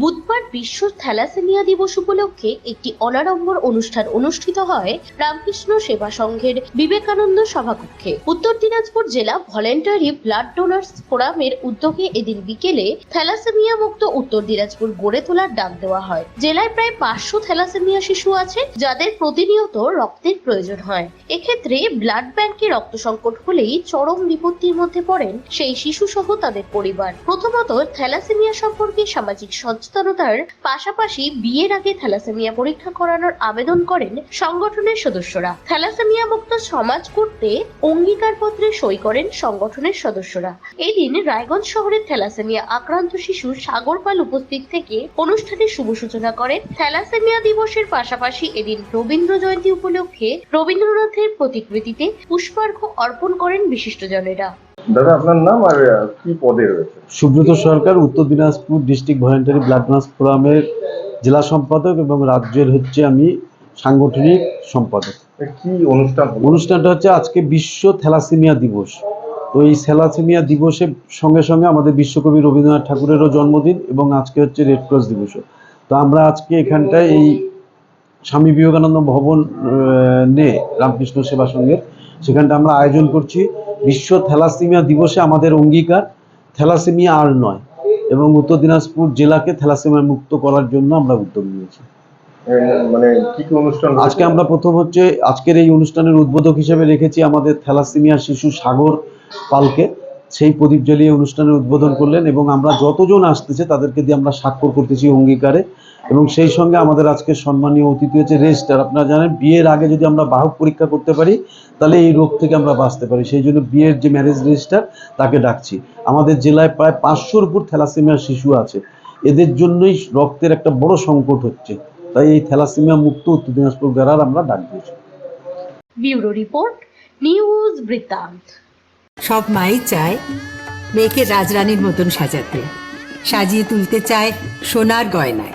বুধবার বিশ্ব থ্যালাসেমিয়া দিবস উপলক্ষে একটি অনাড়ম্বর অনুষ্ঠান অনুষ্ঠিত হয় রামকৃষ্ণ সেবা সংঘের বিবেকানন্দ সভাকক্ষে। উত্তর দিনাজপুর জেলা ভলেন্টারি ব্লাড ডোনার্স ফোরামের উদ্যোগে এদিন বিকেলে থ্যালাসেমিয়া মুক্ত উত্তর দিনাজপুর গড়ে তোলার ডাক দেওয়া হয়। জেলায় প্রায় পাঁচশো থ্যালাসেমিয়া শিশু আছে, যাদের প্রতিনিয়ত রক্তের প্রয়োজন হয়। এক্ষেত্রে ব্লাড ব্যাংকে রক্ত সংকট হলেই চরম বিপত্তির মধ্যে পড়েন সেই শিশু সহ তাদের পরিবার। প্রথমত থ্যালাসেমিয়া সম্পর্কে সামাজিক সচেতনতার পাশাপাশি বিয়ের আগে থ্যালাসেমিয়া পরীক্ষা করানোর আবেদন করেন সংগঠনের সদস্যরা। থ্যালাসেমিয়া মুক্ত সমাজ করতে অঙ্গীকারপত্রে সই করেন সংগঠনের সদস্যরা। এদিন রায়গঞ্জ শহরের থ্যালাসেমিয়া আক্রান্ত শিশু সাগর পাল উপস্থিত থেকে অনুষ্ঠানের শুভ সূচনা করেন। থ্যালাসেমিয়া দিবসের পাশাপাশি এদিন রবীন্দ্র জয়ন্তী উপলক্ষে রবীন্দ্রনাথের প্রতিকৃতিতে পুষ্পার্ঘ অর্পণ করেন বিশিষ্টজনেরা। দাদা আপনার নাম আর কি পদে রয়েছে? Subrata Sarkar Uttar Dinajpur district voluntary blood donors ফোরামের জেলা সম্পাদক এবং রাজ্যের হচ্ছে আমি সাংগঠনিক সম্পাদক। কি অনুষ্ঠান অনুষ্ঠানটা হচ্ছে আজকে বিশ্ব থ্যালাসেমিয়া দিবস। তো এই থ্যালাসেমিয়া দিবসের সঙ্গে সঙ্গে আমাদের বিশ্বকবি রবীন্দ্রনাথ ঠাকুরেরও জন্মদিন এবং আজকে হচ্ছে রেড ক্রস দিবসও। তো আমরা আজকে এখানটায় এই স্বামী বিবেকানন্দ ভবন নে রামকৃষ্ণ সেবা সংঘের সেখানটা আমরা আয়োজন করছি। বিশ্ব থ্যালাসেমিয়া দিবসে আমাদের অঙ্গীকার থ্যালাসেমিয়া আর নয় এবং উত্তর দিনাজপুর জেলাকে থ্যালাসেমিয়া মুক্ত করার জন্য আমরা উদ্যোগ নিয়েছি। মানে কি কি অনুষ্ঠান আজকে আমরা প্রথম হচ্ছে আজকের এই অনুষ্ঠানের উদ্বোধক হিসেবে রেখেছি আমাদের থ্যালাসেমিয়া শিশু সাগর পালকে। সেই প্রদীপ জ্বালিয়ে অনুষ্ঠানের উদ্বোধন করলেন এবং আমরা যতজন আসতেছে তাদেরকে দিয়ে আমরা স্বাক্ষর করতেছি অঙ্গীকারে। এবং সেই সঙ্গে আমাদের আজকে সম্মানীয় অতিথি হচ্ছে রেজিস্টার। আপনারা জানেন বিয়ের আগে যদি আমরা বাহক পরীক্ষা করতে পারি তাহলে এই রোগ থেকে আমরা বাঁচতে পারি। সেই জন্য বিয়ের যে ম্যারেজ রেজিস্টার তাকে ডাকছি। আমাদের জেলায় প্রায় পাঁচশোর উপর থ্যালাসেমিয়া শিশু আছে। এদের জন্যই রক্তের একটা বড় সংকট হচ্ছে। তাই এই থ্যালাসেমিয়া মুক্ত উত্তর দিনাজপুর জেলার আমরা ডাক দিয়েছি। ব্যুরো রিপোর্ট নিউজ বৃত্তান্ত। সব মাই চায় মেয়েকে রাজরানীর মতন সাজাতে। সাজিয়ে তুলতে চায় সোনার গয়নায়।